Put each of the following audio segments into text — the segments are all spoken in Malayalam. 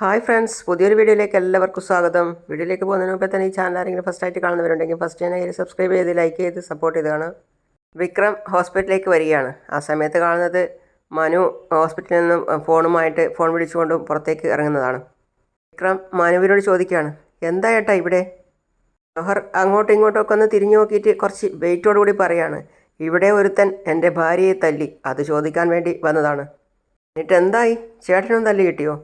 ഹായ് ഫ്രണ്ട്സ് പുതിയൊരു വീഡിയോയിലേക്ക് എല്ലാവർക്കും സ്വാഗതം. വീഡിയോയിലേക്ക് പോകുന്നതിന് മുമ്പേ തന്നെ ഈ ചാനൽ ആരെങ്കിലും ഫസ്റ്റ് ആയിട്ട് കാണുന്നവരുണ്ടെങ്കിൽ ഫസ്റ്റ് തന്നെ സബ്സ്ക്രൈബ് ചെയ്ത് ലൈക്ക് ചെയ്ത് സപ്പോർട്ട് ചെയ്താണ് വിക്രം ഹോസ്പിറ്റലിലേക്ക് വരികയാണ്. ആ സമയത്ത് കാണുന്നത് മനു ഹോസ്പിറ്റലിൽ നിന്നും ഫോണുമായിട്ട് ഫോൺ വിളിച്ചുകൊണ്ടും പുറത്തേക്ക് ഇറങ്ങുന്നതാണ്. വിക്രം മനുവിനോട് ചോദിക്കുകയാണ് എന്താ ഏട്ടാ ഇവിടെ? ജോഹർ അങ്ങോട്ടും ഇങ്ങോട്ടും ഒക്കെ ഒന്ന് തിരിഞ്ഞു നോക്കിയിട്ട് കുറച്ച് വെയിറ്റോട് കൂടി പറയാണ് ഇവിടെ ഒരുത്തൻ എന്റെ ഭാര്യയെ തല്ലി. അത് ചോദിക്കാൻ വേണ്ടി വന്നതാണ്. എന്നിട്ട് എന്തായി? ചേട്ടനും തല്ലി കിട്ടിയോ?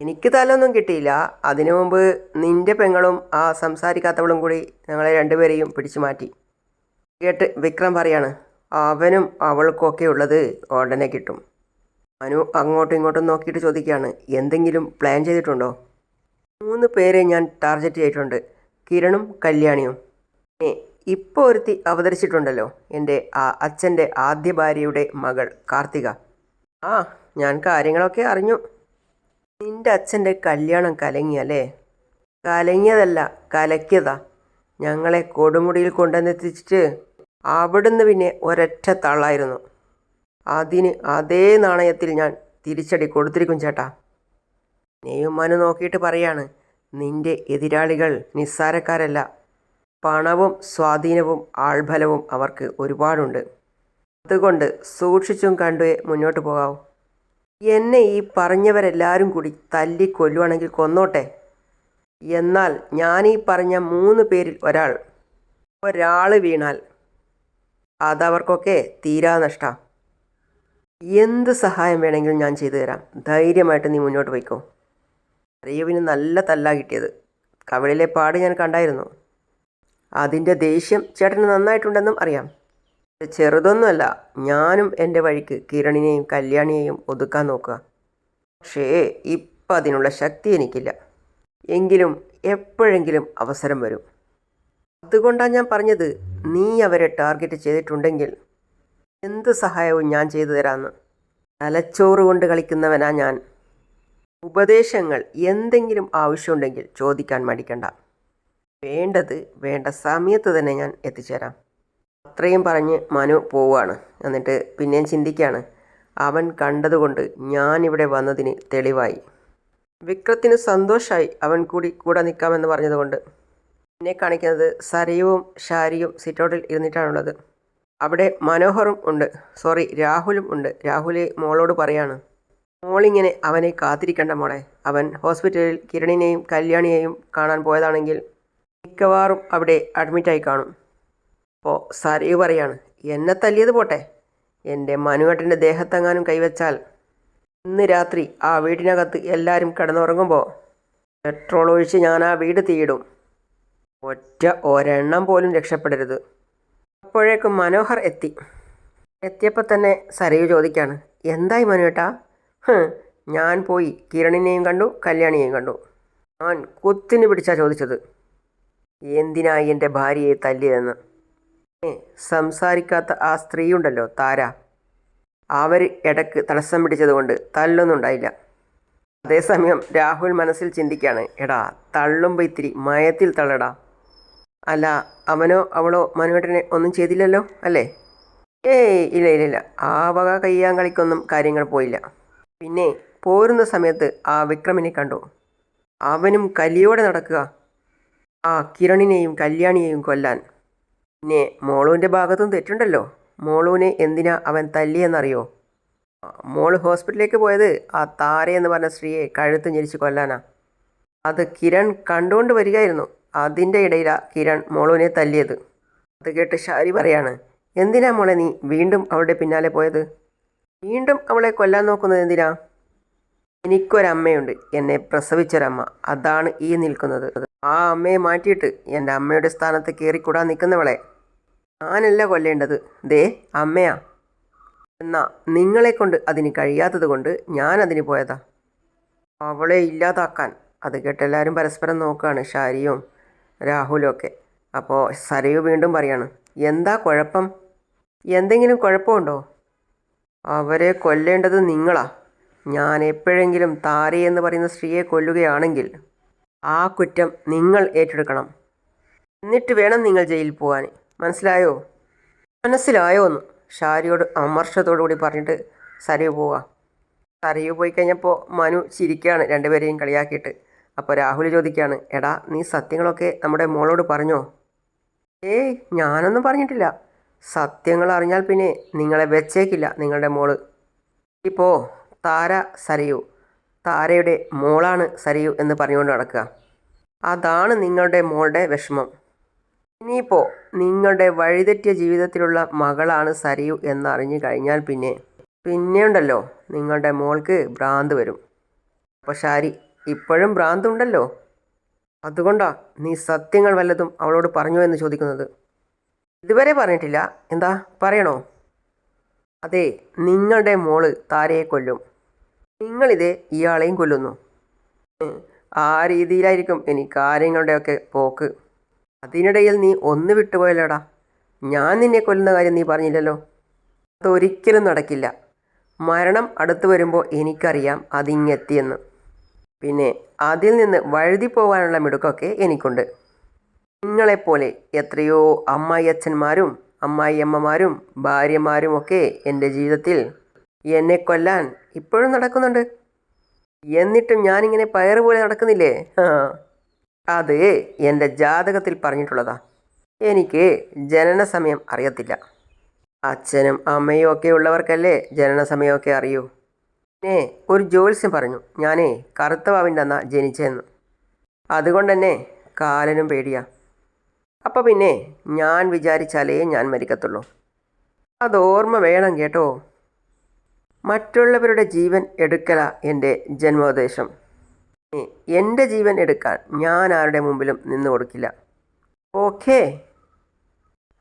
എനിക്ക് തലൊന്നും കിട്ടിയില്ല. അതിനു മുമ്പ് നിന്റെ പെങ്ങളും ആ സംസാരിക്കാത്തവളും കൂടി ഞങ്ങളെ രണ്ടുപേരെയും പിടിച്ചു മാറ്റി. കേട്ട് വിക്രം പറയാണ് അവനും അവൾക്കൊക്കെ ഉള്ളത് ഉടനെ കിട്ടും. മനു അങ്ങോട്ടും ഇങ്ങോട്ടും നോക്കിയിട്ട് ചോദിക്കുകയാണ് എന്തെങ്കിലും പ്ലാൻ ചെയ്തിട്ടുണ്ടോ? മൂന്ന് പേരെ ഞാൻ ടാർഗറ്റ് ചെയ്തിട്ടുണ്ട് കിരണും കല്യാണിയും. ഏ ഇപ്പോൾ ഒരുത്തി അവതരിച്ചിട്ടുണ്ടല്ലോ എന്റെ ആ അച്ഛന്റെ ആദ്യ ഭാര്യയുടെ മകൾ കാർത്തിക. ആ ഞാൻ കാര്യങ്ങളൊക്കെ അറിഞ്ഞു. നിന്റെ അച്ഛന്റെ കല്യാണം കലങ്ങിയല്ലേ? കലങ്ങിയതല്ല കലക്കിയതാ. ഞങ്ങളെ കൊടുമുടിയിൽ കൊണ്ടുവന്നെത്തിച്ചിട്ട് അവിടുന്ന് പിന്നെ ഒരൊറ്റ തള്ളായിരുന്നു. അതിന് അതേ നാണയത്തിൽ ഞാൻ തിരിച്ചടി കൊടുത്തിരിക്കും ചേട്ടാ. നെയ്യും മനു നോക്കിയിട്ട് പറയാണ് നിന്റെ എതിരാളികൾ നിസ്സാരക്കാരല്ല. പണവും സ്വാധീനവും ആൾബലവും അവർക്ക് ഒരുപാടുണ്ട്. അതുകൊണ്ട് സൂക്ഷിച്ചും കണ്ടുവേ മുന്നോട്ട് പോകാവൂ. എന്നെ ഈ പറഞ്ഞവരെല്ലാവരും കൂടി തല്ലി കൊല്ലുവാണെങ്കിൽ കൊന്നോട്ടെ. എന്നാൽ ഞാനീ പറഞ്ഞ മൂന്ന് പേരിൽ ഒരാൾ ഒരാൾ വീണാൽ അതവർക്കൊക്കെ തീരാ നഷ്ട. എന്ത് സഹായം വേണമെങ്കിലും ഞാൻ ചെയ്തു തരാം. ധൈര്യമായിട്ട് നീ മുന്നോട്ട് പോയിക്കോ. അറിയുവിന് നല്ല തല്ല കിട്ടിയത്. കവിളിലെ പാട് ഞാൻ കണ്ടായിരുന്നു. അതിന്റെ ദേഷ്യം ചേട്ടന് നന്നായിട്ടുണ്ടെന്നും അറിയാം. ചെറുതൊന്നുമല്ല ഞാനും എന്റെ വഴിക്ക് കിരണിനെയും കല്യാണിയെയും ഒതുക്കാൻ നോക്കുക. പക്ഷേ ഇപ്പം അതിനുള്ള ശക്തി എനിക്കില്ല. എങ്കിലും എപ്പോഴെങ്കിലും അവസരം വരും. അതുകൊണ്ടാണ് ഞാൻ പറഞ്ഞത് നീ അവരെ ടാർഗറ്റ് ചെയ്തിട്ടുണ്ടെങ്കിൽ എന്ത് സഹായവും ഞാൻ ചെയ്തു തരാമെന്ന്. തലച്ചോറ് കൊണ്ട് കളിക്കുന്നവനാ ഞാൻ. ഉപദേശങ്ങൾ എന്തെങ്കിലും ആവശ്യമുണ്ടെങ്കിൽ ചോദിക്കാൻ മടിക്കണ്ട. വേണ്ടത് വേണ്ട സമയത്ത് തന്നെ ഞാൻ എത്തിച്ചേരാം. അത്രയും പറഞ്ഞ് മനു പോവുകയാണ്. എന്നിട്ട് പിന്നെയും ചിന്തിക്കുകയാണ്. അവൻ കണ്ടതുകൊണ്ട് ഞാനിവിടെ വന്നതിന് തെളിവായി. വിക്രത്തിന് സന്തോഷമായി അവൻ കൂടി കൂടെ നിൽക്കാമെന്ന് പറഞ്ഞതുകൊണ്ട് എന്നെ കാണിക്കുന്നത് സരയുവും ഷാരിയും സിറ്റോട്ടിൽ ഇരുന്നിട്ടാണുള്ളത്. അവിടെ മനോഹറും ഉണ്ട്. സോറി രാഹുലും ഉണ്ട്. രാഹുൽ മോളോട് പറയാണ്. മോളിങ്ങനെ അവനെ കാത്തിരിക്കണ്ട മോളെ. അവൻ ഹോസ്പിറ്റലിൽ കിരണിനെയും കല്യാണിയെയും കാണാൻ പോയതാണെങ്കിൽ മിക്കവാറും അവിടെ അഡ്മിറ്റായി കാണും. അപ്പോൾ സരയു പറയാണ് എന്നെ തല്ലിയത് പോട്ടെ. എന്റെ മനുവേട്ടന്റെ ദേഹത്തെങ്ങാനും കൈവച്ചാൽ ഇന്ന് രാത്രി ആ വീടിനകത്ത് എല്ലാവരും കിടന്നുറങ്ങുമ്പോൾ പെട്രോൾ ഒഴിച്ച് ഞാൻ ആ വീട് തീയിടും. ഒറ്റ ഒരെണ്ണം പോലും രക്ഷപ്പെടരുത്. അപ്പോഴേക്കും മനോഹർ എത്തി. എത്തിയപ്പോൾ തന്നെ സരയു ചോദിക്കാണ് എന്തായി മനുവേട്ടാ? ഞാൻ പോയി കിരണിനെയും കണ്ടു കല്യാണിയെയും കണ്ടു. ഞാൻ കുത്തിന് പിടിച്ചാ ചോദിച്ചത്. എന്തിനായി എന്റെ ഭാര്യയെ തല്ലിയതെന്ന്? സംസാരിക്കാത്ത ആ സ്ത്രീയുണ്ടല്ലോ താര. അവർ ഇടയ്ക്ക് തടസ്സം പിടിച്ചതുകൊണ്ട് തള്ളൊന്നും ഉണ്ടായില്ല അതേസമയം രാഹുൽ മനസ്സിൽ ചിന്തിക്കുകയാണ് എടാ തള്ളുമ്പോൾ ഇത്തിരി മയത്തിൽ തള്ളടാ. അല്ല അവനോ അവളോ മനുവേട്ടനെ ഒന്നും ചെയ്തില്ലല്ലോ അല്ലേ? ഏയ് ഇല്ല ഇല്ല ഇല്ല. ആ വക കയ്യാൻ കളിക്കൊന്നും കാര്യങ്ങൾ പോയില്ല. പിന്നെ പോരുന്ന സമയത്ത് ആ വിക്രമിനെ കണ്ടു. അവനും കലിയോടെ നടക്കുക. ആ കിരണിനെയും കല്യാണിയെയും കൊല്ലാൻ. പിന്നെ മോളുവിന്റെ ഭാഗത്തും തെറ്റുണ്ടല്ലോ. മോളുവിനെ എന്തിനാ അവൻ തല്ലിയെന്നറിയോ? മോൾ ഹോസ്പിറ്റലിലേക്ക് പോയത് ആ താര പറഞ്ഞ സ്ത്രീയെ കഴുത്ത് ഞെരിച്ച് കൊല്ലാനാ. അത് കിരൺ കണ്ടുകൊണ്ട് വരികയായിരുന്നു. അതിന്റെ ഇടയിലാണ് കിരൺ മോളുവിനെ തല്ലിയത്. അത് കേട്ട് ഷാരി പറയാണ് എന്തിനാ മോളെ നീ വീണ്ടും അവളുടെ പിന്നാലെ പോയത്? വീണ്ടും അവളെ കൊല്ലാൻ നോക്കുന്നത് എന്തിനാ? എനിക്കൊരമ്മയുണ്ട്. എന്നെ പ്രസവിച്ചൊരമ്മ. അതാണ് ഈ നിൽക്കുന്നത്. ആ അമ്മയെ മാറ്റിയിട്ട് എന്റെ അമ്മയുടെ സ്ഥാനത്ത് കയറിക്കൂടാൻ നിൽക്കുന്നവളെ. ഞാനല്ല കൊല്ലേണ്ടത്. ദേ അമ്മയാ. എന്നാ നിങ്ങളെ കൊണ്ട് അതിന് കഴിയാത്തത് കൊണ്ട് ഞാൻ അതിന് പോയതാ. അവളെ ഇല്ലാതാക്കാൻ. അത് കേട്ടെല്ലാവരും പരസ്പരം നോക്കുകയാണ് ഷാരിയും രാഹുലും ഒക്കെ. അപ്പോൾ സരയു വീണ്ടും പറയാണ് എന്താ കുഴപ്പം? എന്തെങ്കിലും കുഴപ്പമുണ്ടോ? അവരെ കൊല്ലേണ്ടത് നിങ്ങളാ. ഞാൻ എപ്പോഴെങ്കിലും താരി എന്ന് പറയുന്ന സ്ത്രീയെ കൊല്ലുകയാണെങ്കിൽ ആ കുറ്റം നിങ്ങൾ ഏറ്റെടുക്കണം. എന്നിട്ട് വേണം നിങ്ങൾ ജയിലിൽ പോകാൻ മനസ്സിലായോ? മനസ്സിലായോ എന്ന്. ഷാരിയോട് അമർഷത്തോടു കൂടി പറഞ്ഞിട്ട് സരയു പോവുക സരയു പോയി കഴിഞ്ഞപ്പോൾ മനു ചിരിക്കുകയാണ് രണ്ടുപേരെയും കളിയാക്കിയിട്ട്. അപ്പോൾ രാഹുൽ ചോദിക്കുകയാണ് എടാ നീ സത്യങ്ങളൊക്കെ നമ്മുടെ മോളോട് പറഞ്ഞോ? ഏയ് ഞാനൊന്നും പറഞ്ഞിട്ടില്ല. സത്യങ്ങൾ അറിഞ്ഞാൽ പിന്നെ നിങ്ങളെ വെച്ചേക്കില്ല നിങ്ങളുടെ മോൾ. ഇപ്പോൾ താര സരയു. താരയുടെ മോളാണ് സരയു എന്ന് പറഞ്ഞുകൊണ്ട് നടക്കുക. അതാണ് നിങ്ങളുടെ മോളുടെ വിഷമം. ഇനിയിപ്പോൾ നിങ്ങളുടെ വഴിതെറ്റിയ ജീവിതത്തിലുള്ള മകളാണ് സരയു എന്നറിഞ്ഞു കഴിഞ്ഞാൽ പിന്നെ പിന്നെ ഉണ്ടല്ലോ നിങ്ങളുടെ മോൾക്ക് ഭ്രാന്ത് വരും. അപ്പോൾ ഷാരി ഇപ്പോഴും ഭ്രാന്തുണ്ടല്ലോ? അതുകൊണ്ടാ നീ സത്യങ്ങൾ വല്ലതും അവളോട് പറഞ്ഞു എന്ന് ചോദിക്കുന്നത്. ഇതുവരെ പറഞ്ഞിട്ടില്ല. എന്താ? പറയണോ? അതെ നിങ്ങളുടെ മോൾ താരയെ കൊല്ലും. നിങ്ങളിത് ഇയാളെയും കൊല്ലുന്നു. ആ രീതിയിലായിരിക്കും ഇനി കാര്യങ്ങളുടെയൊക്കെ പോക്ക്. അതിനിടയിൽ നീ ഒന്ന് വിട്ടുപോയല്ലോടാ. ഞാൻ നിന്നെ കൊല്ലുന്ന കാര്യം നീ പറഞ്ഞില്ലല്ലോ. അതൊരിക്കലും നടക്കില്ല. മരണം അടുത്തു വരുമ്പോൾ എനിക്കറിയാം അതിങ്ങെത്തിയെന്ന്. പിന്നെ അതിൽ നിന്ന് വഴുതി പോകാനുള്ള മിടുക്കൊക്കെ എനിക്കുണ്ട്. നിങ്ങളെപ്പോലെ എത്രയോ അമ്മായി അച്ഛന്മാരും അമ്മായി അമ്മമാരും ഭാര്യമാരും ഒക്കെ എന്റെ ജീവിതത്തിൽ എന്നെ കൊല്ലാൻ ഇപ്പോഴും നടക്കുന്നുണ്ട്. എന്നിട്ടും ഞാനിങ്ങനെ പയറുപോലെ നടക്കുന്നില്ലേ? ആ അത് എന്റെ ജാതകത്തിൽ പറഞ്ഞിട്ടുള്ളതാ. എനിക്ക് ജനന സമയം അറിയത്തില്ല. അച്ഛനും അമ്മയും ഒക്കെ ഉള്ളവർക്കല്ലേ ജനന സമയമൊക്കെ അറിയൂ? പിന്നെ ഒരു ജ്യോത്സ്യം പറഞ്ഞു. ഞാനേ കറുത്ത വാവിന്റെ അന്നാ ജനിച്ചതെന്ന് അതുകൊണ്ട് തന്നെ കാലനും പേടിയാ. അപ്പോൾ പിന്നെ ഞാൻ വിചാരിച്ചാലേ ഞാൻ മരിക്കത്തുള്ളൂ. അത് ഓർമ്മ വേണം കേട്ടോ. മറ്റുള്ളവരുടെ ജീവൻ എടുക്കല എന്റെ ജന്മോദ്ദേശം. എന്റെ ജീവൻ എടുക്കാൻ ഞാൻ ആരുടെ മുമ്പിലും നിന്നു കൊടുക്കില്ല. ഓക്കേ.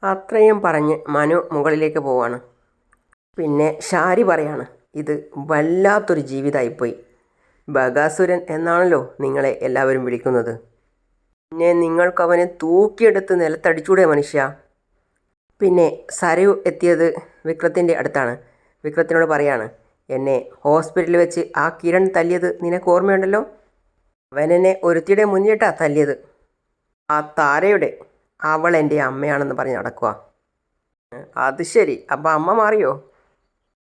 അത്രയും പറഞ്ഞ് മനു മുകളിലേക്ക് പോവാണ്. പിന്നെ ഷാരി പറയാണ് ഇത് വല്ലാത്തൊരു ജീവിതമായിപ്പോയി ബഗാസുരൻ എന്നാണല്ലോ നിങ്ങളെ എല്ലാവരും വിളിക്കുന്നത്. പിന്നെ നിങ്ങൾക്കവനെ തൂക്കിയെടുത്ത് നിലത്തടിച്ചൂടെ മനുഷ്യ. പിന്നെ സരയു എത്തിയത് വിക്രത്തിന്റെ അടുത്താണ്. വിക്രത്തിനോട് പറയാണ് എന്നെ ഹോസ്പിറ്റലിൽ വെച്ച് ആ കിരൺ തല്ലിയത് നിനക്ക് ഓർമ്മയുണ്ടല്ലോ? അവനെന്നെ ഒരുത്തിയുടെ മുന്നിട്ടാ തല്ലിയത്. ആ താരയുടെ അവൾ എന്റെ അമ്മയാണെന്ന് പറഞ്ഞ് നടക്കുക അത് ശരി. അപ്പം അമ്മ മാറിയോ?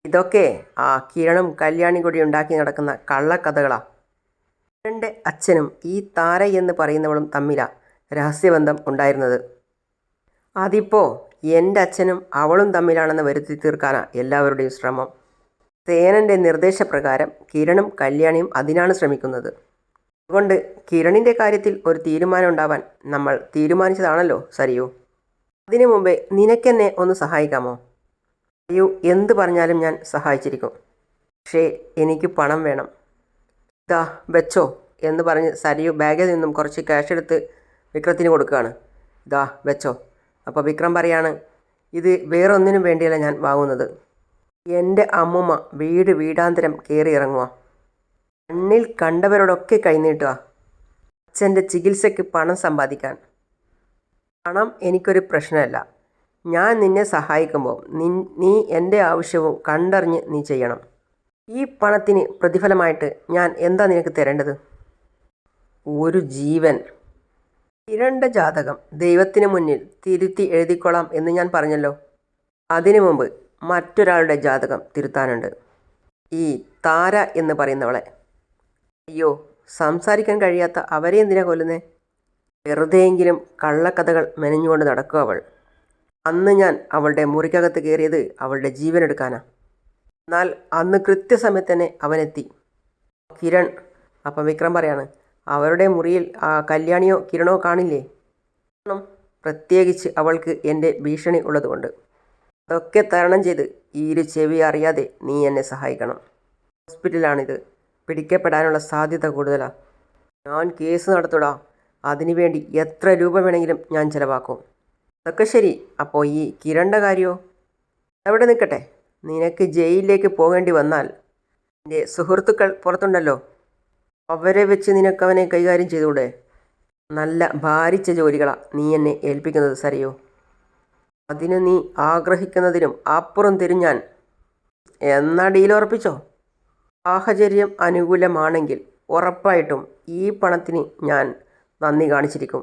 ഇതൊക്കെ ആ കിരണും കല്യാണി കൂടി ഉണ്ടാക്കി നടക്കുന്ന കള്ളക്കഥകളാ. കിരണിന്റെ അച്ഛനും ഈ താര എന്ന് പറയുന്നവളും തമ്മിലാ രഹസ്യബന്ധം ഉണ്ടായിരുന്നത്. അതിപ്പോൾ എന്റെ അച്ഛനും അവളും തമ്മിലാണെന്ന് വരുത്തി തീർക്കാനാണ് എല്ലാവരുടെയും ശ്രമം. സേനന്റെ നിർദ്ദേശപ്രകാരം കിരണും കല്യാണിയും അതിനാണ് ശ്രമിക്കുന്നത്. അതുകൊണ്ട് കിരണിന്റെ കാര്യത്തിൽ ഒരു തീരുമാനം ഉണ്ടാവാൻ നമ്മൾ തീരുമാനിച്ചതാണല്ലോ സരിയു? അതിനു മുമ്പേ നിനക്കെന്നെ ഒന്ന് സഹായിക്കാമോ? സരിയു എന്ത് പറഞ്ഞാലും ഞാൻ സഹായിച്ചിരിക്കും. പക്ഷേ എനിക്ക് പണം വേണം. ഇതാ വെച്ചോ എന്ന് പറഞ്ഞ് സരിയു ബാഗിൽ നിന്നും കുറച്ച് ക്യാഷ് എടുത്ത് വിക്രത്തിന് കൊടുക്കുകയാണ്. ഇതാ വെച്ചോ. അപ്പോൾ വിക്രം പറയാണ് ഇത് വേറൊന്നിനും വേണ്ടിയല്ല ഞാൻ വാങ്ങുന്നത്. എന്റെ അമ്മുമ്മ വീട് വീടാന്തരം കയറി ഇറങ്ങുക കണ്ണിൽ കണ്ടവരോടൊക്കെ കൈനീട്ടുക. അച്ഛന്റെ ചികിത്സയ്ക്ക് പണം സമ്പാദിക്കാൻ. പണം എനിക്കൊരു പ്രശ്നമല്ല. ഞാൻ നിന്നെ സഹായിക്കുമ്പോൾ നീ എന്റെ ആവശ്യവും കണ്ടറിഞ്ഞ് നീ ചെയ്യണം. ഈ പണത്തിന് പ്രതിഫലമായിട്ട് ഞാൻ എന്താ നിനക്ക് തരേണ്ടത്? ഒരു ജീവൻ. ഇരണ്ട ജാതകം ദൈവത്തിന് മുന്നിൽ തിരുത്തി എഴുതിക്കൊള്ളാം എന്ന് ഞാൻ പറഞ്ഞല്ലോ. അതിനു മുമ്പ് മറ്റൊരാളുടെ ജാതകം തിരുത്താനുണ്ട്. ഈ താര എന്ന് പറയുന്നവളെ. അയ്യോ സംസാരിക്കാൻ കഴിയാത്ത അവരെ എന്തിനാ കൊല്ലുന്നേ? വെറുതെയെങ്കിലും കള്ളക്കഥകൾ മെനഞ്ഞുകൊണ്ട് നടക്കുക അവൾ. അന്ന് ഞാൻ അവളുടെ മുറിക്കകത്ത് കയറിയത് അവളുടെ ജീവൻ എടുക്കാനാ എന്നാൽ അന്ന് കൃത്യസമയത്ത് തന്നെ അവനെത്തി. കിരൺ അപ്പം വിക്രം പറയാണ് അവരുടെ മുറിയിൽ കല്യാണിയോ കിരണോ കാണില്ലേ? കാണും പ്രത്യേകിച്ച് അവൾക്ക് എന്റെ ഭീഷണി ഉള്ളതുകൊണ്ട്. അതൊക്കെ തരണം ചെയ്ത് ഈ ഒരു ചെവി അറിയാതെ നീ എന്നെ സഹായിക്കണം. ഹോസ്പിറ്റലാണിത്. പിടിക്കപ്പെടാനുള്ള സാധ്യത കൂടുതലാണ് ഞാൻ കേസ് നടത്തൂടാ. അതിനുവേണ്ടി എത്ര രൂപ വേണമെങ്കിലും ഞാൻ ചിലവാക്കും. അതൊക്കെ ശരി. അപ്പോൾ ഈ കിരണ്ട കാര്യമോ എവിടെ നിൽക്കട്ടെ? നിനക്ക് ജയിലിലേക്ക് പോകേണ്ടി വന്നാൽ എന്റെ സുഹൃത്തുക്കൾ പുറത്തുണ്ടല്ലോ. അവരെ വെച്ച് നിനക്ക് അവനെ കൈകാര്യം ചെയ്തുകൂടെ? നല്ല ഭാരിച്ച ജോലികളാണ് നീ എന്നെ ഏൽപ്പിക്കുന്നത് സരിയോ. അതിന് നീ ആഗ്രഹിക്കുന്നതിനും അപ്പുറം തിരിഞ്ഞാൻ എന്നാ ഡീൽ ഉറപ്പിച്ചോ? സാഹചര്യം അനുകൂലമാണെങ്കിൽ ഉറപ്പായിട്ടും ഈ പണത്തിന് ഞാൻ നന്ദി കാണിച്ചിരിക്കും.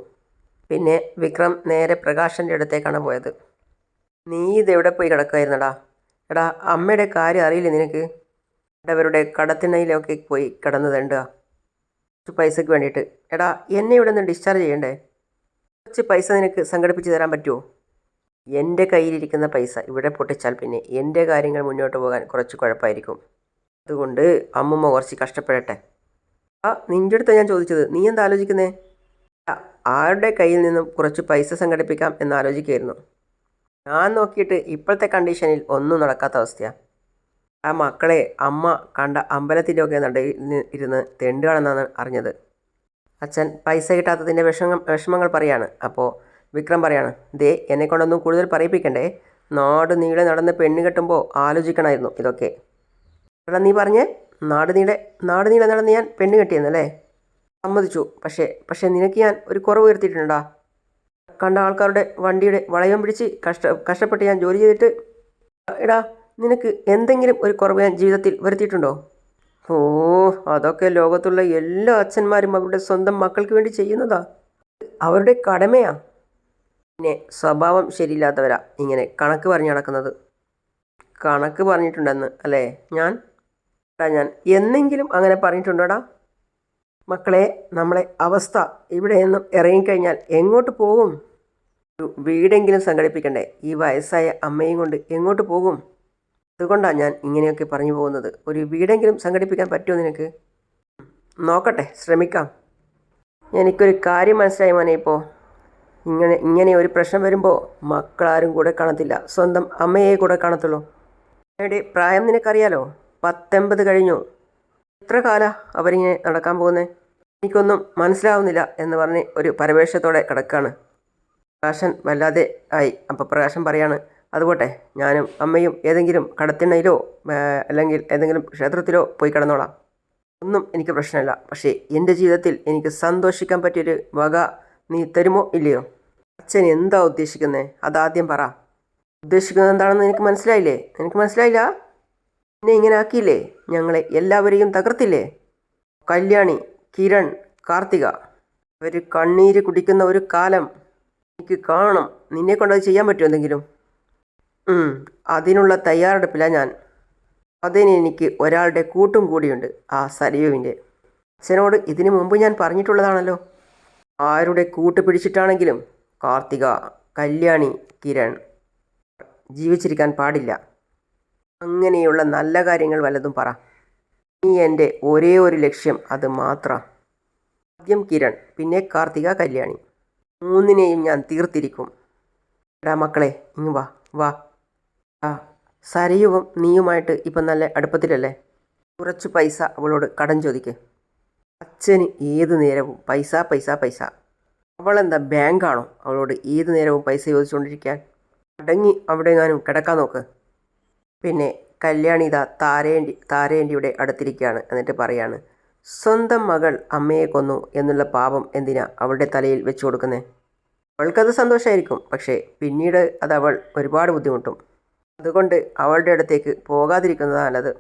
പിന്നെ വിക്രം നേരെ പ്രകാശന്റെ അടുത്തേക്കാണ് പോയത്. നീ ഇതെവിടെ പോയി കിടക്കുമായിരുന്നടാ എടാ അമ്മയുടെ കാര്യം അറിയില്ലേ നിനക്ക്? അവരുടെ കടത്തിണയിലൊക്കെ പോയി കിടന്ന് കുറച്ച് പൈസയ്ക്ക് വേണ്ടിയിട്ട്. എടാ എന്നെ ഇവിടെ നിന്ന് ഡിസ്ചാർജ് ചെയ്യണ്ടേ? കുറച്ച് പൈസ നിനക്ക് സംഘടിപ്പിച്ച് തരാൻ പറ്റുമോ എന്റെ കയ്യിലിരിക്കുന്ന പൈസ ഇവിടെ പൊട്ടിച്ചാൽ പിന്നെ എന്റെ കാര്യങ്ങൾ മുന്നോട്ട് പോകാൻ കുറച്ച് കുഴപ്പമായിരിക്കും. അതുകൊണ്ട് അമ്മുമ്മ കുറച്ച് കഷ്ടപ്പെടട്ടെ. ആ നിന്റെ അടുത്ത് ഞാൻ ചോദിച്ചത്. നീ എന്താ ആലോചിക്കുന്നേ? ആരുടെ കയ്യിൽ നിന്നും കുറച്ച് പൈസ സംഘടിപ്പിക്കാം എന്ന് ആലോചിക്കുകയായിരുന്നു. ഞാൻ നോക്കിയിട്ട് ഇപ്പോഴത്തെ കണ്ടീഷനിൽ ഒന്നും നടക്കാത്ത അവസ്ഥയാണ് ആ മക്കളെ അമ്മ കണ്ട അമ്പലത്തിലൊക്കെ നടയിൽ നി- ഇരുന്ന് തെണ്ടുകയാണെന്നാണ് അറിഞ്ഞത്. അച്ഛൻ പൈസ കിട്ടാത്തതിന്റെ വിഷമം വിഷമങ്ങൾ പറയാണ്. അപ്പോൾ വിക്രം പറയാണ് ദേ എന്നെ കൊണ്ടൊന്നും കൂടുതൽ പറയിപ്പിക്കണ്ടേ. നാട് നീളെ നടന്ന് പെണ്ണ് കെട്ടുമ്പോൾ ആലോചിക്കണമായിരുന്നു ഇതൊക്കെ. എടാ നീ പറഞ്ഞേ നാടിനീടെ നാടിനീടെ നടന്ന് ഞാൻ പെണ്ണ് കെട്ടിയെന്നല്ലേ സമ്മതിച്ചു. പക്ഷേ പക്ഷേ നിനക്ക് ഞാൻ ഒരു കുറവ് ഉയർത്തിയിട്ടുണ്ടാ കണ്ട ആൾക്കാരുടെ വണ്ടിയുടെ വളയം പിടിച്ച് കഷ്ട കഷ്ടപ്പെട്ട് ഞാൻ ജോലി ചെയ്തിട്ട് എടാ നിനക്ക് എന്തെങ്കിലും ഒരു കുറവ് ഞാൻ ജീവിതത്തിൽ വരുത്തിയിട്ടുണ്ടോ? ഓ അതൊക്കെ ലോകത്തുള്ള എല്ലാ അച്ഛന്മാരും അവരുടെ സ്വന്തം മക്കൾക്ക് വേണ്ടി ചെയ്യുന്നതാ. അവരുടെ കടമയാ. പിന്നെ സ്വഭാവം ശരിയില്ലാത്തവരാ ഇങ്ങനെ കണക്ക് പറഞ്ഞു നടക്കുന്നത്. കണക്ക് പറഞ്ഞിട്ടുണ്ടെന്ന് അല്ലേ? ഞാൻ? എടാ ഞാൻ. എന്നെങ്കിലും അങ്ങനെ പറഞ്ഞിട്ടുണ്ടോടാ? മക്കളെ നമ്മളെ അവസ്ഥ ഇവിടെ നിന്നും ഇറങ്ങിക്കഴിഞ്ഞാൽ എങ്ങോട്ട് പോകും? ഒരു വീടെങ്കിലും സംഘടിപ്പിക്കണ്ടേ? ഈ വയസ്സായ അമ്മയും കൊണ്ട് എങ്ങോട്ട് പോകും? അതുകൊണ്ടാണ് ഞാൻ ഇങ്ങനെയൊക്കെ പറഞ്ഞു പോകുന്നത്. ഒരു വീടെങ്കിലും സംഘടിപ്പിക്കാൻ പറ്റുമോ നിനക്ക്? നോക്കട്ടെ ശ്രമിക്കാം. എനിക്കൊരു കാര്യം മനസ്സിലായി മോനെ ഇപ്പോൾ ഇങ്ങനെ ഇങ്ങനെ ഒരു പ്രശ്നം വരുമ്പോൾ മക്കളാരും കൂടെ കാണത്തില്ല. സ്വന്തം അമ്മയെ കൂടെ കാണത്തുള്ളൂ. അമ്മയുടെ പ്രായം നിനക്കറിയാലോ? പത്തൊമ്പത് കഴിഞ്ഞു. എത്ര കാല അവരിങ്ങനെ നടക്കാൻ പോകുന്നത് എനിക്കൊന്നും മനസ്സിലാവുന്നില്ല എന്ന് പറഞ്ഞ് ഒരു പരവേഷത്തോടെ കിടക്കാണ്. പ്രകാശൻ വല്ലാതെ ആയി. അപ്പോൾ പ്രകാശൻ പറയാണ് അതുപോട്ടെ ഞാനും അമ്മയും ഏതെങ്കിലും കടത്തിണ്ണയിലോ അല്ലെങ്കിൽ ഏതെങ്കിലും ക്ഷേത്രത്തിലോ പോയി കിടന്നോളാം. ഒന്നും എനിക്ക് പ്രശ്നമില്ല. പക്ഷേ എന്റെ ജീവിതത്തിൽ എനിക്ക് സന്തോഷിക്കാൻ പറ്റിയൊരു വക നീ തരുമോ ഇല്ലയോ? അച്ഛൻ എന്താ ഉദ്ദേശിക്കുന്നത് അതാദ്യം പറ. ഉദ്ദേശിക്കുന്നത് എന്താണെന്ന് എനിക്ക് മനസ്സിലായില്ലേ? എനിക്ക് മനസ്സിലായില്ല? എന്നെ ഇങ്ങനെ ആക്കിയില്ലേ ഞങ്ങളെ എല്ലാവരെയും തകർത്തില്ലേ? കല്യാണി കിരൺ കാർത്തിക. അവർ കണ്ണീര് കുടിക്കുന്ന ഒരു കാലം എനിക്ക് കാണണം നിന്നെ കൊണ്ടത് ചെയ്യാൻ പറ്റുമോ എന്തെങ്കിലും? അതിനുള്ള തയ്യാറെടുപ്പിലാണ് ഞാൻ. അതിന് എനിക്ക് ഒരാളുടെ കൂട്ടും കൂടിയുണ്ട് ആ സരയുവിന്റെ അച്ഛനോട് ഇതിനു മുമ്പ് ഞാൻ പറഞ്ഞിട്ടുള്ളതാണല്ലോ. ആരുടെ കൂട്ട് പിടിച്ചിട്ടാണെങ്കിലും കാർത്തിക കല്യാണി കിരൺ ജീവിച്ചിരിക്കാൻ പാടില്ല. അങ്ങനെയുള്ള നല്ല കാര്യങ്ങൾ വല്ലതും പറ. നീ എന്റെ ഒരേ ഒരു ലക്ഷ്യം അത് മാത്രം. ആദ്യം കിരൺ പിന്നെ കാർത്തിക കല്യാണി. മൂന്നിനെയും ഞാൻ തീർത്തിരിക്കും. എടാ മക്കളെ ഇങ്ങ് വാ വാ. ആ സരയുവും നീയുമായിട്ട് ഇപ്പം നല്ല അടുപ്പത്തിലല്ലേ? കുറച്ച് പൈസ അവളോട് കടം ചോദിക്ക്. അച്ഛന് ഏത് നേരവും പൈസ പൈസ പൈസ. അവളെന്താ ബാങ്കാണോ അവളോട് ഏത് നേരവും പൈസ ചോദിച്ചുകൊണ്ടിരിക്കാൻ? അടങ്ങി അവിടെ ഞാനും കിടക്കാൻ നോക്ക്. പിന്നെ കല്യാണി ഇതാ താരേണ്ടി താരേണ്ടിയുടെ അടുത്തിരിക്കുകയാണ് എന്നിട്ട് പറയാണ് സ്വന്തം മകൾ അമ്മയെ കൊന്നു എന്നുള്ള പാപം എന്തിനാ അവളുടെ തലയിൽ വെച്ചു കൊടുക്കുന്നത് അവൾക്കത് സന്തോഷമായിരിക്കും പക്ഷേ പിന്നീട് അത് അവൾ ഒരുപാട് ബുദ്ധിമുട്ടും. അതുകൊണ്ട് അവളുടെ അടുത്തേക്ക് പോകാതിരിക്കുന്നതാണ് നല്ലത്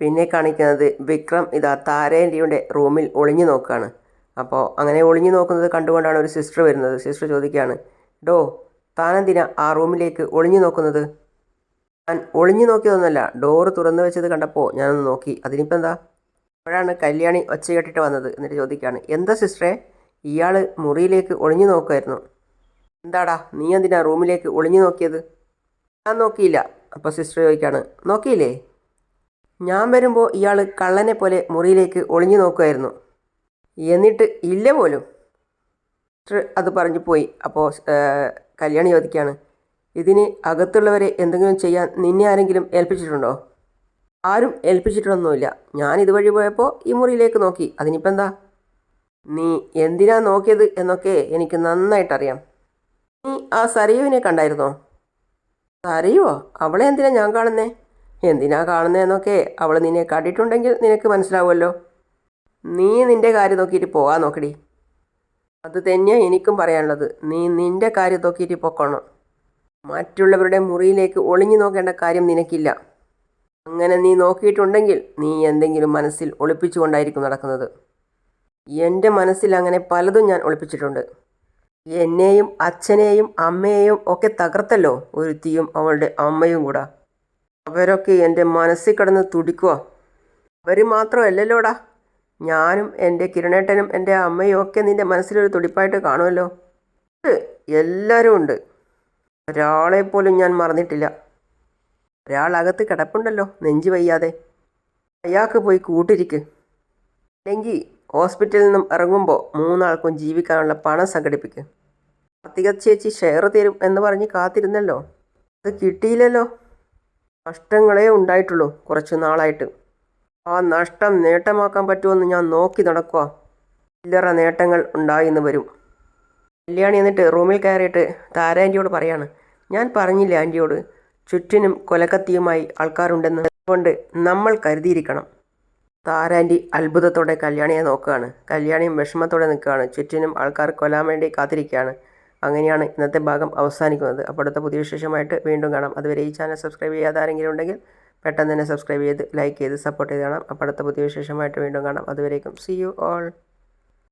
പിന്നെ കാണിക്കുന്നത് വിക്രം ഇതാ താരേന്റെയുടെ റൂമിൽ ഒളിഞ്ഞു നോക്കുകയാണ്. അപ്പോൾ അങ്ങനെ ഒളിഞ്ഞു നോക്കുന്നത് കണ്ടുകൊണ്ടാണ് ഒരു സിസ്റ്റർ വരുന്നത്. സിസ്റ്റർ ചോദിക്കുകയാണ് ഡോ താനെന്തിനാ ആ റൂമിലേക്ക് ഒളിഞ്ഞു നോക്കുന്നത്? ഞാൻ ഒളിഞ്ഞു നോക്കിയതൊന്നുമല്ല. ഡോറ് തുറന്നു വെച്ചത് കണ്ടപ്പോൾ ഞാനൊന്ന് നോക്കി. അതിനിപ്പോൾ എന്താ? അപ്പോഴാണ് കല്യാണി ഒച്ച കെട്ടിട്ട് വന്നത് എന്നിട്ട് ചോദിക്കുകയാണ്. എന്താ സിസ്റ്ററെ? ഇയാൾ മുറിയിലേക്ക് ഒളിഞ്ഞു നോക്കുമായിരുന്നു എന്താടാ? നീ എന്തിനാ റൂമിലേക്ക് ഒളിഞ്ഞു നോക്കിയത്? ഞാൻ നോക്കിയില്ല. അപ്പോൾ സിസ്റ്റർ ചോദിക്കുകയാണ്. നോക്കിയില്ലേ? ഞാൻ വരുമ്പോൾ ഇയാൾ കള്ളനെ പോലെ മുറിയിലേക്ക് ഒളിഞ്ഞു നോക്കുമായിരുന്നു എന്നിട്ട് ഇല്ല പോലും. സിസ്റ്റർ അത് പറഞ്ഞു പോയി. അപ്പോൾ കല്യാണി ചോദിക്കുകയാണ്. ഇതിന് അകത്തുള്ളവരെ എന്തെങ്കിലും ചെയ്യാൻ നിന്നെ ആരെങ്കിലും ഏൽപ്പിച്ചിട്ടുണ്ടോ? ആരും ഏൽപ്പിച്ചിട്ടൊന്നുമില്ല. ഞാൻ ഇതുവഴി പോയപ്പോൾ ഈ മുറിയിലേക്ക് നോക്കി. അതിനിപ്പോൾ എന്താ? നീ എന്തിനാ നോക്കിയത് എന്നൊക്കെ എനിക്ക് നന്നായിട്ടറിയാം. നീ ആ സരയുവിനെ കണ്ടായിരുന്നോ? സരയുവോ അവളെ എന്തിനാ ഞാൻ കാണുന്നേ? എന്തിനാ കാണുന്നതെന്നൊക്കെ അവൾ നിന്നെ കണ്ടിട്ടുണ്ടെങ്കിൽ നിനക്ക് മനസ്സിലാവുമല്ലോ. നീ നിന്റെ കാര്യം നോക്കിയിട്ട് പോകാൻ നോക്കടി. അത് തന്നെയാണ് എനിക്കും പറയാനുള്ളത്. നീ നിന്റെ കാര്യം നോക്കിയിട്ട് പൊക്കോണം. മറ്റുള്ളവരുടെ മുറിയിലേക്ക് ഒളിഞ്ഞു നോക്കേണ്ട കാര്യം നിനക്കില്ല. അങ്ങനെ നീ നോക്കിയിട്ടുണ്ടെങ്കിൽ നീ എന്തെങ്കിലും മനസ്സിൽ ഒളിപ്പിച്ചുകൊണ്ടായിരിക്കും നടക്കുന്നത്. എന്റെ മനസ്സിൽ അങ്ങനെ പലതും ഞാൻ ഒളിപ്പിച്ചിട്ടുണ്ട്. എന്നെയും അച്ഛനെയും അമ്മയെയും ഒക്കെ തകർത്തല്ലോ ഒരുത്തിയും അവളുടെ അമ്മയും കൂടെ. അവരൊക്കെ എന്റെ മനസ്സിൽ കിടന്ന് തുടിക്കുക അവർ മാത്രമല്ലല്ലോടാ. ഞാനും എന്റെ കിരണേട്ടനും എന്റെ അമ്മയും ഒക്കെ നിന്റെ മനസ്സിലൊരു തുടിപ്പായിട്ട് കാണുമല്ലോ. എല്ലാവരും ഉണ്ട്. ഒരാളെ പോലും ഞാൻ മറന്നിട്ടില്ല. ഒരാളകത്ത് കിടപ്പുണ്ടല്ലോ നെഞ്ചു വയ്യാതെ. അയാൾക്ക് പോയി കൂട്ടിരിക്ക്. അല്ലെങ്കിൽ ഹോസ്പിറ്റലിൽ നിന്നും ഇറങ്ങുമ്പോൾ മൂന്നാൾക്കും ജീവിക്കാനുള്ള പണം സംഘടിപ്പിക്ക്. കാർത്തിക ചേച്ചി ഷെയർ തരും എന്ന് പറഞ്ഞ് കാത്തിരുന്നല്ലോ. അത് കിട്ടിയില്ലല്ലോ. നഷ്ടങ്ങളേ ഉണ്ടായിട്ടുള്ളൂ കുറച്ച് നാളായിട്ട്. ആ നഷ്ടം നേട്ടമാക്കാൻ പറ്റുമെന്ന് ഞാൻ നോക്കി നടക്കുക ചില്ലറ നേട്ടങ്ങൾ ഉണ്ടായിന്ന് വരും. കല്യാണി എന്നിട്ട് റൂമിൽ കയറിയിട്ട് താരാന്റിയോട് പറയാണ് ഞാൻ പറഞ്ഞില്ല ആന്റിയോട് ചുറ്റിനും കൊലക്കത്തിയുമായി ആൾക്കാരുണ്ടെന്ന് കൊണ്ട് നമ്മൾ കരുതിയിരിക്കണം. താരാന്റി അത്ഭുതത്തോടെ കല്യാണിയെ നോക്കുകയാണ്. കല്യാണിയും വിഷമത്തോടെ നിൽക്കുകയാണ്. ചുറ്റിനും ആൾക്കാർ കൊല്ലാൻ വേണ്ടി കാത്തിരിക്കുകയാണ്. അങ്ങനെയാണ് ഇന്നത്തെ ഭാഗം അവസാനിക്കുന്നത്. അപ്പോൾ അടുത്ത പുതിയ വിശേഷമായിട്ട് വീണ്ടും കാണാം. അതുവരെ ഈ ചാനൽ സബ്സ്ക്രൈബ് ചെയ്യാതെ ആരെങ്കിലും ഉണ്ടെങ്കിൽ പെട്ടെന്ന് തന്നെ സബ്സ്ക്രൈബ് ചെയ്ത് ലൈക്ക് ചെയ്ത് സപ്പോർട്ട് ചെയ്ത് കാണാം. അപ്പോൾ അടുത്ത പുതിയ വിശേഷമായിട്ട് വീണ്ടും കാണാം. അതുവരേക്കും സി യു ഓൾ